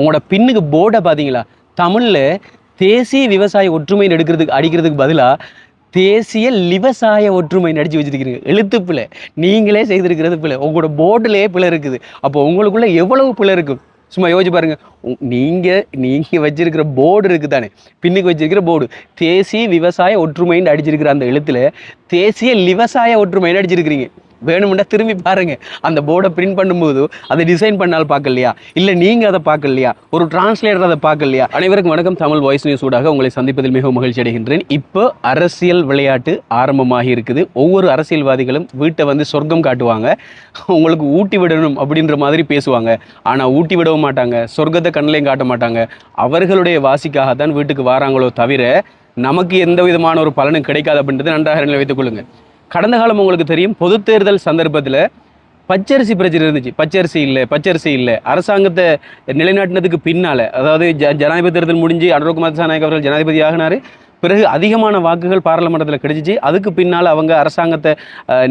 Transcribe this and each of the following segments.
உங்களோட பின்னுக்கு போர்டை பார்த்தீங்களா? தமிழில் தேசிய விவசாய ஒற்றுமை எடுக்கிறதுக்கு அடிக்கிறதுக்கு பதிலாக தேசிய விவசாய ஒற்றுமை நடிச்சு வச்சிருக்கிறீங்க. எழுத்து பிள்ளை நீங்களே செய்திருக்கிறது பிள்ளை உங்களோட போர்டுலேயே பிழை இருக்குது. அப்போ உங்களுக்குள்ள எவ்வளவு பிழை இருக்கும் சும்மா யோசிச்சு பாருங்க. உ- நீங்க நீங்க வச்சிருக்கிற போர்டு இருக்குது தானே பின்னுக்கு வச்சிருக்கிற போர்டு தேசிய விவசாய ஒற்றுமைன்னு அடிச்சிருக்கிற அந்த எழுத்துல தேசிய விவசாய ஒற்றுமைன்னு அடிச்சிருக்கிறீங்க. வேணும்னா திரும்பி பாருங்க. அந்த போர்டை பிரிண்ட் பண்ணும்போது அதை டிசைன் பண்ணால் பார்க்கலையா? இல்லை நீங்க அதை பார்க்கலையா? ஒரு டிரான்ஸ்லேட்டர் அதை பார்க்கலையா? அனைவருக்கும் வணக்கம். தமிழ் வாய்ஸ் நியூஸ் ஊடாக உங்களை சந்திப்பதில் மிகவும் மகிழ்ச்சி அடைகின்றேன். இப்போ அரசியல் விளையாட்டு ஆரம்பமாகி இருக்குது. ஒவ்வொரு அரசியல்வாதிகளும் வீட்டை வந்து சொர்க்கம் காட்டுவாங்க. உங்களுக்கு ஊட்டி விடணும் அப்படின்ற மாதிரி பேசுவாங்க. ஆனால் ஊட்டி விடவும் மாட்டாங்க. சொர்க்கத்தை கண்ணிலையும் காட்ட மாட்டாங்க. அவர்களுடைய வாசிக்காக தான் வீட்டுக்கு வராங்களோ தவிர நமக்கு எந்த விதமான ஒரு பலனும் கிடைக்காது அப்படின்றது நன்றாக நினைவில் வைத்துக் கொள்ளுங்க கடந்த காலம் உங்களுக்கு தெரியும் பொது தேர்தல் சந்தர்ப்பத்தில் பச்சரிசி பிரச்சனை இருந்துச்சு. பச்சரிசி இல்லை பச்சரிசி இல்லை. அரசாங்கத்தை நிலைநாட்டினதுக்கு பின்னால் அதாவது ஜ ஜனாதிபதி தேர்தல் முடிஞ்சு அனுரகுமார் திசாநாயக் அவர்கள் ஜனாதிபதி ஆகினார். பிறகு அதிகமான வாக்குகள் பாராளுமன்றத்தில் கிடைச்சிச்சு. அதுக்கு பின்னால் அவங்க அரசாங்கத்தை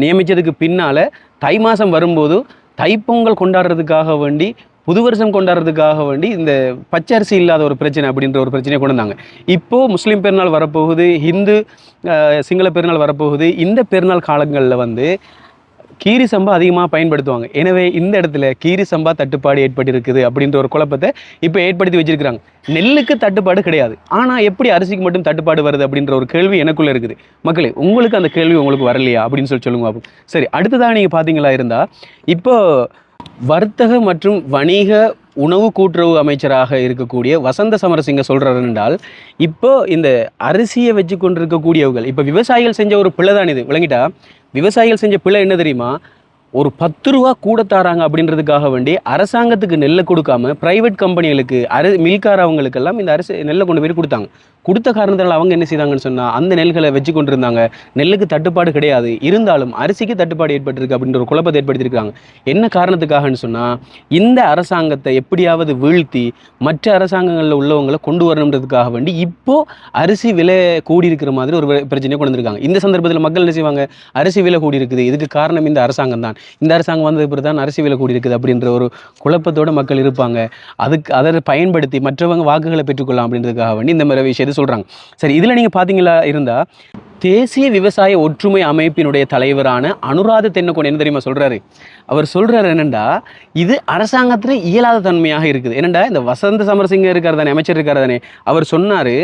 நியமித்ததுக்கு பின்னால் தை மாதம் வரும்போது தைப்பொங்கல் கொண்டாடுறதுக்காக வேண்டி புது வருஷம் கொண்டாடுறதுக்காக வேண்டி இந்த பச்சரிசி இல்லாத ஒரு பிரச்சனை அப்படின்ற ஒரு பிரச்சனையை கொண்டு வந்தாங்க. இப்போது முஸ்லீம் பெருநாள் வரப்போகுது ஹிந்து சிங்கள பெருநாள் வரப்போகுது. இந்த பெருநாள் காலங்களில் வந்து கீரி சம்பா அதிகமாக பயன்படுத்துவாங்க. எனவே இந்த இடத்துல கீரி சம்பா தட்டுப்பாடு ஏற்பட்டிருக்குது அப்படின்ற ஒரு குழப்பத்தை இப்போ ஏற்படுத்தி வச்சிருக்கிறாங்க. நெல்லுக்கு தட்டுப்பாடு கிடையாது. ஆனால் எப்படி அரிசிக்கு மட்டும் தட்டுப்பாடு வருது அப்படின்ற ஒரு கேள்வி எனக்குள்ளே இருக்குது. மக்களே உங்களுக்கு அந்த கேள்வி உங்களுக்கு வரலையா அப்படின்னு சொல்லி சொல்லுங்க சரி அடுத்ததாக நீங்கள் பார்த்தீங்களா இருந்தால் இப்போது வர்த்தக மற்றும் வணிக உணவு கூட்டுறவு அமைச்சராக இருக்கக்கூடிய வசந்த சமரசிங்க சொல்றாரு என்றால் இப்போ இந்த அரிசியை வச்சு கொண்டிருக்கக்கூடியவர்கள் இப்போ விவசாயிகள் செஞ்ச ஒரு பிள்ளை தான் இது. விளங்கிட்டா விவசாயிகள் செஞ்ச பிள்ளை என்ன தெரியுமா? ஒரு பத்து ரூபா கூட தராங்க அப்படின்றதுக்காக வேண்டி அரசாங்கத்துக்கு நெல்லை கொடுக்காம பிரைவேட் கம்பெனிகளுக்கு அரு மில்காரவங்களுக்கெல்லாம் இந்த அரிசி நெல்லை கொண்டு போய் கொடுத்தாங்க. கொடுத்த காரணத்தினால் அவங்க என்ன செய்தாங்கன்னு சொன்னால் அந்த நெல்களை வச்சு கொண்டு இருந்தாங்க நெல்லுக்கு தட்டுப்பாடு கிடையாது. இருந்தாலும் அரிசிக்கு தட்டுப்பாடு ஏற்பட்டிருக்கு அப்படின்ற ஒரு குழப்பத்தை ஏற்படுத்தியிருக்காங்க என்ன காரணத்துக்காகன்னு சொன்னால் இந்த அரசாங்கத்தை எப்படியாவது வீழ்த்தி மற்ற அரசாங்கங்களில் உள்ளவங்களை கொண்டு வரணுன்றதுக்காக வேண்டி இப்போது அரிசி விலை கூடி இருக்கிற மாதிரி ஒரு பிரச்சனையை கொண்டு வந்திருக்காங்க. இந்த சந்தர்ப்பத்தில் மக்கள் என்ன செய்வாங்க? அரிசி விலை கூடி இருக்குது இதுக்கு காரணம் இந்த அரசாங்கம் தான். இந்த அரசாங்கம் வந்தது பிறகு தான் அரசு விலை கூடி இருக்குது அப்படின்ற ஒரு குழப்பத்தோட மக்கள் இருப்பாங்க. அதுக்கு அதை பயன்படுத்தி மற்றவங்க வாக்குகளை பெற்றுக்கொள்ளலாம் அப்படின்றதுக்காக வேண்டி இந்த மாதிரி விஷயத்தை சொல்கிறாங்க சரி இதில் நீங்கள் பார்த்தீங்களா இருந்தால் தேசிய விவசாய ஒற்றுமை அமைப்பினுடைய தலைவரான அனுராத தென்னக்கோன் என்ன தெரியுமா சொல்றாரு? அவர் சொல்கிறார் என்னென்னா இது அரசாங்கத்தில் இயலாத தன்மையாக இருக்குது. என்னென்னா இந்த வசந்த சமரசிங்க இருக்கார் தானே அமைச்சர் இருக்கார் தானே. அவர் சொன்னார்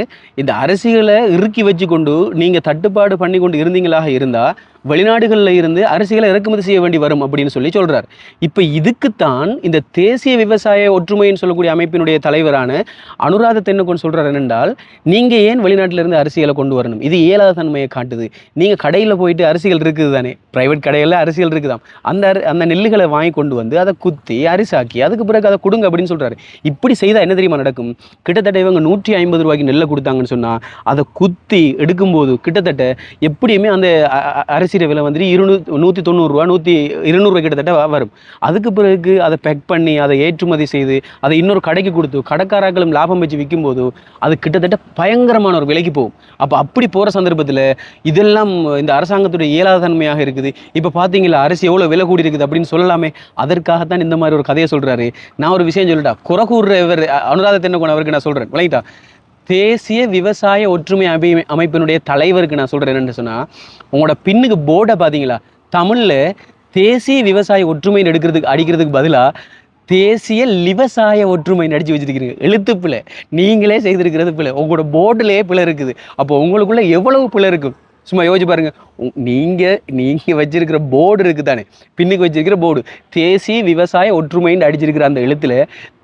இந்த அரசியலை இறுக்கி வச்சு கொண்டு நீங்கள் தட்டுப்பாடு பண்ணி கொண்டு இருந்தீங்களாக இருந்தால் வெளிநாடுகளில் இருந்து அரசியலை இறக்குமதி செய்ய வேண்டி வரும் அப்படின்னு சொல்லி சொல்கிறார் இப்போ இதுக்குத்தான் இந்த தேசிய விவசாய ஒற்றுமைன்னு சொல்லக்கூடிய அமைப்பினுடைய தலைவரான அனுராத தென்னக்கோன் சொல்கிறார் என்னென்றால் நீங்கள் ஏன் வெளிநாட்டிலிருந்து அரசியலை கொண்டு வரணும்? இது இயலாத தன்மையை காட்டுது. நீங்கள் கடையில் போயிட்டு அரசியல் இருக்குது தானே. ப்ரைவேட் கடையில் அரசியல் இருக்குதாம். அந்த அந்த நெல்லுகளை வாங்கி கொண்டு வந்து அதை குத்தி அரிசாக்கி அதுக்கு பிறகு அதை கொடுங்க அப்படின்னு சொல்கிறாரு இப்படி செய்தால் என்ன தெரியுமா நடக்கும்? கிட்டத்தட்ட இவங்க நூற்றி ஐம்பது ரூபாய்க்கு நெல்லை கொடுத்தாங்கன்னு சொன்னால் அதை குத்தி எடுக்கும்போது கிட்டத்தட்ட எப்படியுமே அந்த அ- அரிசியோட விலை வந்துட்டு இருநூ நூற்றி தொண்ணூறுரூவா நூற்றி இருநூறுவா கிட்டத்தட்ட வரும். அதுக்கு பிறகு அதை பேக் பண்ணி அதை ஏற்றுமதி செய்து அதை இன்னொரு கடைக்கு கொடுத்து கடைக்காரர்களும் லாபம் வச்சு விற்கும்போது அது கிட்டத்தட்ட பயங்கரமான ஒரு விலைக்கு போகும். அப்போ அப்படி போகிற சந்தர்ப்பத்தில் இதெல்லாம் இந்த அரசாங்கத்துடைய இயலாத தன்மையாக இருக்குது. இப்போ பார்த்தீங்களா அரிசி எவ்வளோ விலை கூடி இருக்குது அப்படின்னு சொல்லலாமே. அதற்காகத்தான் இந்த மாதிரி ஒரு கதையை சொல்கிறாரு நான் ஒரு விஷயம் சொல்லிட்டா? குறை கூறுற இவர் அனுராத தென்னகோன் அவருக்கு நான் சொல்கிறேன் விளையிட்டா தேசிய விவசாய ஒற்றுமை அமை அமைப்பினுடைய தலைவருக்கு நான் சொல்கிறேன் என்னென்னு சொன்னால் உங்களோட பின்னுக்கு போர்டை பார்த்தீங்களா தமிழில் தேசிய விவசாய ஒற்றுமை எடுக்கிறதுக்கு அடிக்கிறதுக்கு பதிலாக தேசிய விவசாய ஒற்றுமை நடிச்சு வச்சிருக்கிறீங்க. எழுத்து பிள்ளை நீங்களே செய்திருக்கிறது பிள்ளை உங்களோட போர்டுலேயே பிழை இருக்குது. அப்போ உங்களுக்குள்ள எவ்வளவு பிழை இருக்கும்? சும்மா யோசிச்சு பாருங்க. நீங்கள் நீங்கள் வச்சிருக்கிற போர்டு இருக்குது தானே பின்னுக்கு வச்சிருக்கிற போர்டு தேசிய விவசாய ஒற்றுமைன்னு அடிச்சிருக்கிற அந்த எழுத்துல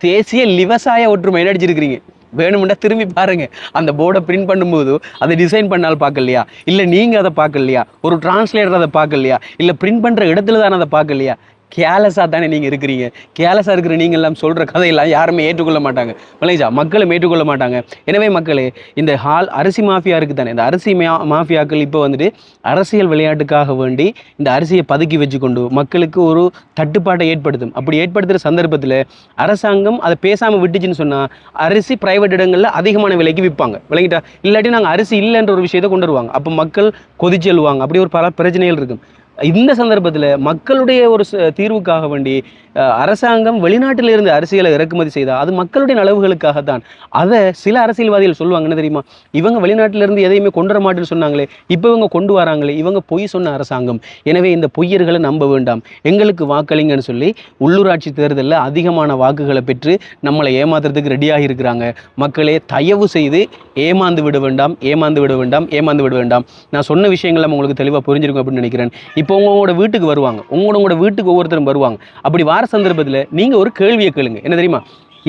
தேசிய விவசாய ஒற்றுமைன்னு அடிச்சிருக்கிறீங்க. வேணும்னா திரும்பி பாருங்க. அந்த போர்டை பிரிண்ட் பண்ணும்போது அதை டிசைன் பண்ணால் பார்க்கலையா? இல்லை நீங்கள் அதை பார்க்கலையா? ஒரு டிரான்ஸ்லேட்டர் அதை பார்க்கலையா? இல்லை பிரிண்ட் பண்ணுற இடத்துல தானே அதை பார்க்கலையா? கேலஸாக தானே நீங்கள் இருக்கிறீங்க. கேலஸாக இருக்கிற நீங்கள் எல்லாம் சொல்கிற கதையெல்லாம் யாருமே ஏற்றுக்கொள்ள மாட்டாங்க. மலேஜா மக்களும் ஏற்றுக்கொள்ள மாட்டாங்க. எனவே மக்களே இந்த ஹால் அரிசி மாஃபியா இருக்குது தானே. இந்த அரிசி மா மாஃபியாக்கள் இப்போ வந்துட்டு அரசியல் விளையாட்டுக்காக வேண்டி இந்த அரிசியை பதுக்கி வச்சு கொண்டு மக்களுக்கு ஒரு தட்டுப்பாட்டை ஏற்படுத்தும். அப்படி ஏற்படுத்துகிற சந்தர்ப்பத்தில் அரசாங்கம் அதை பேசாமல் விட்டுச்சுன்னு சொன்னால் அரிசி பிரைவேட் இடங்களில் அதிகமான விலைக்கு விற்பாங்க. விளங்கிட்டா? இல்லாட்டி நாங்கள் அரிசி இல்லைன்ற ஒரு விஷயத்தை கொண்டு வருவாங்க. அப்போ மக்கள் கொதிச்செல்வாங்க அப்படி ஒரு பல பிரச்சனைகள் இருக்கும். இந்த சந்தர்ப்பத்தில் மக்களுடைய ஒரு ச- தீர்வுக்காக வேண்டி அரசாங்கம் வெளிநாட்டிலிருந்து அரசியலை இறக்குமதி செய்தால் அது மக்களுடைய நலவுகளுக்காகத்தான். அதை சில அரசியல்வாதிகள் சொல்லுவாங்க என்ன தெரியுமா? இவங்க வெளிநாட்டிலிருந்து எதையுமே கொண்டு வர மாட்டேன்னு சொன்னாங்களே இப்போ இவங்க கொண்டு வராங்களே இவங்க பொய் சொன்ன அரசாங்கம். எனவே இந்த பொய்யர்களை நம்ப வேண்டாம். எங்களுக்கு வாக்களிங்கன்னு சொல்லி உள்ளூராட்சி தேர்தலில் அதிகமான வாக்குகளை பெற்று நம்மளை ஏமாத்துறதுக்கு ரெடியாகி இருக்கிறாங்க. மக்களே தயவு செய்து ஏமாந்து விட வேண்டாம் ஏமாந்து விட வேண்டாம் ஏமாந்து விட வேண்டாம். நான் சொன்ன விஷயங்கள் நம்ம உங்களுக்கு தெளிவாக புரிஞ்சிருக்கும் அப்படின்னு நினைக்கிறேன். இப்போ உங்களோட வீட்டுக்கு வருவாங்க. உங்களோட வீட்டுக்கு ஒவ்வொருத்தரும் வருவாங்க. அப்படி வார சந்தர்ப்பத்தில் நீங்கள் ஒரு கேள்வியை கேளுங்க. என்ன தெரியுமா?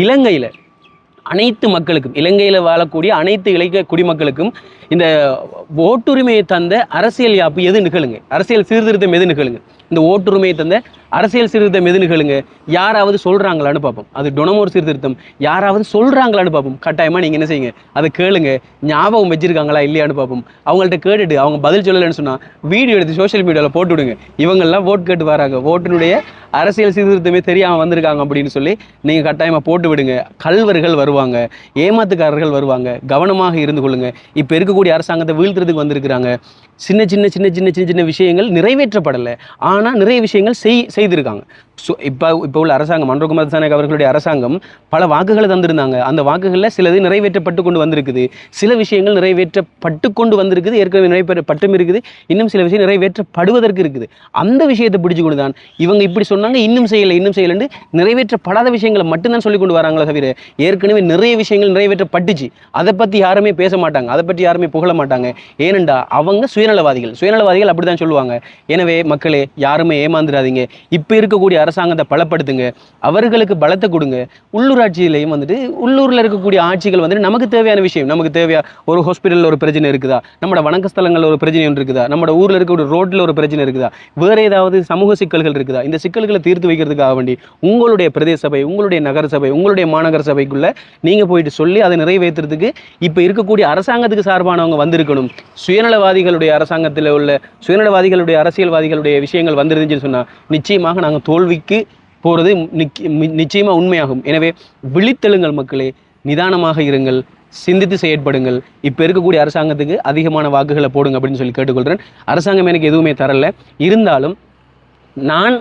இலங்கையில் அனைத்து மக்களுக்கும் இலங்கையில் வாழக்கூடிய அனைத்து இலங்கை குடிமக்களுக்கும் இந்த ஓட்டுரிமையை தந்த அரசியல் யாப்பு எது நிகழுங்க அரசியல் சீர்திருத்தம் எது நிகழுங்க இந்த ஓட்டுரிமையை தந்த அரசியல் சீர்திருத்தம் எதுன்னு யாராவது சொல்றாங்களான்னு பார்ப்போம். அது டொனமோர் சீர்திருத்தம். யாராவது சொல்றாங்களான்னு பார்ப்போம். கட்டாயமா நீங்க என்ன செய்யுங்க? அதை கேளுங்க. ஞாபகம் வச்சிருக்காங்களா இல்லையான்னு பார்ப்போம். அவங்கள்ட்ட கேட்டுட்டு அவங்க பதில் சொல்லலைன்னு சொன்னால் வீடியோ எடுத்து சோஷியல் மீடியாவில் போட்டு விடுங்க. இவங்கெல்லாம் ஓட் கேட்டு வராங்க. ஓட்டினுடைய அரசியல் சீர்திருத்தமே தெரியாமல் வந்திருக்காங்க அப்படின்னு சொல்லி நீங்கள் கட்டாயமாக போட்டு விடுங்க. கல்வர்கள் வருவாங்க. ஏமாத்துக்காரர்கள் வருவாங்க. கவனமாக இருந்து கொள்ளுங்க. இப்போ இருக்கக்கூடிய அரசாங்கத்தை வீழ்த்துறதுக்கு வந்திருக்கிறாங்க. சின்ன சின்ன சின்ன சின்ன சின்ன சின்ன விஷயங்கள் நிறைவேற்றப்படலை. ஆனால் நிறைய விஷயங்கள் செய் செய்திருக்காங்க. ஸோ இப்போ இப்போ உள்ள அரசாங்கம் மன்றகுமார் திசாநாயக் அவர்களுடைய அரசாங்கம் பல வாக்குகளை தந்திருந்தாங்க. அந்த வாக்குகளில் சிலது நிறைவேற்றப்பட்டு கொண்டு வந்திருக்குது. சில விஷயங்கள் நிறைவேற்றப்பட்டு கொண்டு வந்திருக்குது. ஏற்கனவே நிறைவேற்றப்பட்டும் இருக்குது. இன்னும் சில விஷயம் நிறைவேற்றப்படுவதற்கு இருக்குது. அந்த விஷயத்தை பிடிச்சு கொண்டு தான் இவங்க இப்படி சொன்னாங்க. இன்னும் செய்யலை இன்னும் செய்யலைன்னு நிறைவேற்றப்படாத விஷயங்களை மட்டும்தான் சொல்லி கொண்டு வராங்களே தவிர ஏற்கனவே நிறைய விஷயங்கள் நிறைவேற்றப்பட்டுச்சு. அதை பற்றி யாருமே பேச மாட்டாங்க. அதை பற்றி யாருமே புகழ மாட்டாங்க. ஏனெண்டா அவங்க சுயநலவாதிகள். சுயநலவாதிகள் அப்படி தான் சொல்லுவாங்க. எனவே மக்களே யாருமே ஏமாந்துடாதீங்க. இப்போ இருக்கக்கூடிய அரசாங்கத்தை பலப்படுத்துங்க அவர்களுக்கு பலத்தை கொடுங்க. உள்ளூராட்சியிலையும் வந்துட்டு உள்ளூரில் இருக்கக்கூடிய ஆட்சிகள் வந்துட்டு நமக்கு தேவையான விஷயம். நமக்கு தேவையா ஒரு ஹாஸ்பிட்டலில் ஒரு பிரச்சனை இருக்குதா? நம்மளோட வணக்க ஸ்தலங்களில் ஒரு பிரச்சனை ஒன்று இருக்குதா? நம்மளோட ஊரில் இருக்கக்கூடிய ரோட்டில் ஒரு பிரச்சனை இருக்குதா? வேற ஏதாவது சமூக சிக்கல்கள் இருக்குதா? இந்த சிக்கல்களை தீர்த்து வைக்கிறதுக்காக வேண்டி உங்களுடைய பிரதேச சபை உங்களுடைய நகர சபை உங்களுடைய மாநகர சபைக்குள்ள நீங்க போயிட்டு சொல்லி அதை நிறைவேற்றுறதுக்கு இப்போ இருக்கக்கூடிய அரசாங்கத்துக்கு சார்பானவங்க வந்திருக்கணும். சுயநலவாதிகளுடைய அரசாங்கத்தில் உள்ள சுயநலவாதிகளுடைய அரசியல்வாதிகளுடைய விஷயங்கள் வந்துருந்துச்சுன்னு சொன்னா நிச்சயமாக நாங்கள் தோல்விக்கு போகிறது நிச்சயமாக உண்மையாகும். எனவே விழித்தெழுங்கள் மக்களே நிதானமாக இருங்கள் சிந்தித்து செயற்படுங்கள். இப்போ இருக்கக்கூடிய அரசாங்கத்துக்கு அதிகமான வாக்குகளை போடுங்க அப்படின்னு சொல்லி கேட்டுக்கொள்கிறேன் அரசாங்கம் எனக்கு எதுவுமே தரல. இருந்தாலும் நான்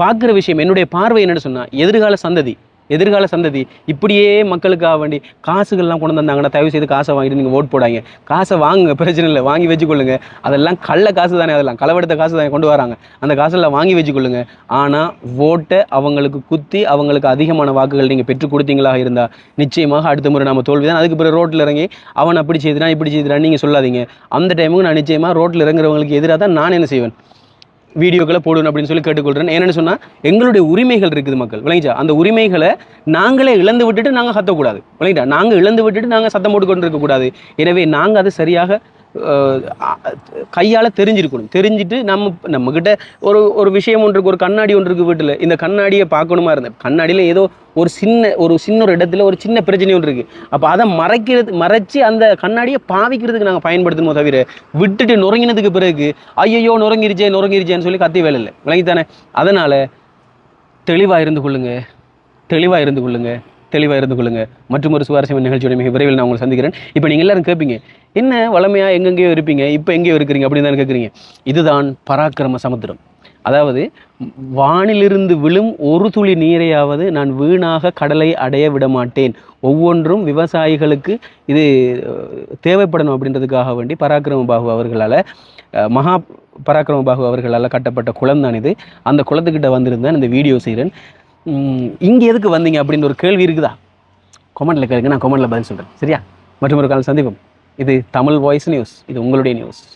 பார்க்குற விஷயம் என்னுடைய பார்வை என்னன்னு சொன்னால் எதிர்கால சந்ததி எதிர்கால சந்ததி. இப்படியே மக்களுக்காக வேண்டி காசுகள்லாம் கொண்டு வந்தாங்கன்னா தயவு செய்து காசை வாங்கிட்டு நீங்கள் ஓட் போடாங்க காசை வாங்குங்க பிரச்சனை இல்லை. வாங்கி வச்சுக்கொள்ளுங்க. அதெல்லாம் கள்ள காசு தானே அதெல்லாம். களவெடுத்த காசு தானே கொண்டு வராங்க. அந்த காசெல்லாம் வாங்கி வச்சுக்கொள்ளுங்க. ஆனால் ஓட்டை அவங்களுக்கு குத்தி அவங்களுக்கு அதிகமான வாக்குகள் நீங்கள் பெற்றுக் கொடுத்தீங்களாக இருந்தால் நிச்சயமாக அடுத்த முறை நம்ம தோல்வி தான். அதுக்கு பிறகு ரோட்டில் இறங்கி அவன் அப்படி செய்துறான் இப்படி செய்துறான் நீங்கள் சொல்லாதீங்க. அந்த டைமுக்கு நான் நிச்சயமாக ரோட்டில் இறங்குறவங்களுக்கு எதிராக தான் நான் என்ன செய்வேன்? வீடியோக்களை போடணும் அப்படின்னு சொல்லி கேட்டுக்கொள்கிறேன் என்னென்னு சொன்னால் எங்களுடைய உரிமைகள் இருக்குது மக்கள். விளங்கிச்சா? அந்த உரிமைகளை நாங்களே இழந்து விட்டுட்டு நாங்கள் கத்தக்கூடாது விளங்கிட்டா நாங்கள் இழந்து விட்டுட்டு நாங்கள் சத்தம் போட்டு கொண்டு இருக்கக்கூடாது எனவே நாங்கள் அதை சரியாக கையால் தெரிஞ்சிருக்கணும். தெரிஞ்சுட்டு நம்ம நம்மக்கிட்ட ஒரு ஒரு விஷயம் ஒன்று இருக்கு ஒரு கண்ணாடி ஒன்று இருக்குது வீட்டில் இந்த கண்ணாடியை பார்க்கணுமா இருந்தேன் கண்ணாடியில் ஏதோ ஒரு சின்ன ஒரு சின்ன ஒரு இடத்துல ஒரு சின்ன பிரச்சனை ஒன்று இருக்குது அப்போ அதை மறைக்கிறது மறைச்சு அந்த கண்ணாடியை பாவிக்கிறதுக்கு நாங்கள் பயன்படுத்தணுமோ தவிர விட்டுட்டு நுறங்கினதுக்கு பிறகு ஐயையோ நுறங்கிருச்சே நுறங்கிருச்சேன்னு சொல்லி கத்தி வேலை இல்லை விளங்கித்தானே? அதனால் தெளிவாக இருந்து கொள்ளுங்க. தெளிவாக இருந்து கொள்ளுங்கள் தெளிவாக இருந்து கொள்ளுங்க. மற்றும் ஒரு சுவாரஸ்யமான நிகழ்ச்சியோட மிக விரைவில் நான் உங்களை சந்திக்கிறேன். இப்போ நீங்கள் எல்லாரும் கேட்பீங்க என்ன வளமையாக எங்கெங்கேயோ இருப்பீங்க இப்போ எங்கேயோ இருக்கிறீங்க? அப்படின்னு தான் கேட்குறீங்க இதுதான் பராக்கிரம சமுத்திரம். அதாவது வானிலிருந்து விழும் ஒரு துளி நீரையாவது நான் வீணாக கடலை அடைய விட மாட்டேன். ஒவ்வொன்றும் விவசாயிகளுக்கு இது தேவைப்படணும் அப்படின்றதுக்காக வேண்டி பராக்கிரம பாகு அவர்களால் மகா பராக்கிரம பாகு அவர்களால் கட்டப்பட்ட குளம் தான் இது. அந்த குளத்துக்கிட்ட வந்திருந்தேன் இந்த வீடியோ செய்கிறேன் இங்கே எதுக்கு வந்தீங்க அப்படின்னு ஒரு கேள்வி இருக்குதா? கொமெண்ட்டில் கேளுங்க நான் கொமெண்ட்டில் பதில் சொல்கிறேன் சரியா? மற்றும் ஒரு காலம் சந்திப்போம். இது தமிழ் வாய்ஸ் நியூஸ் இது உங்களுடைய நியூஸ்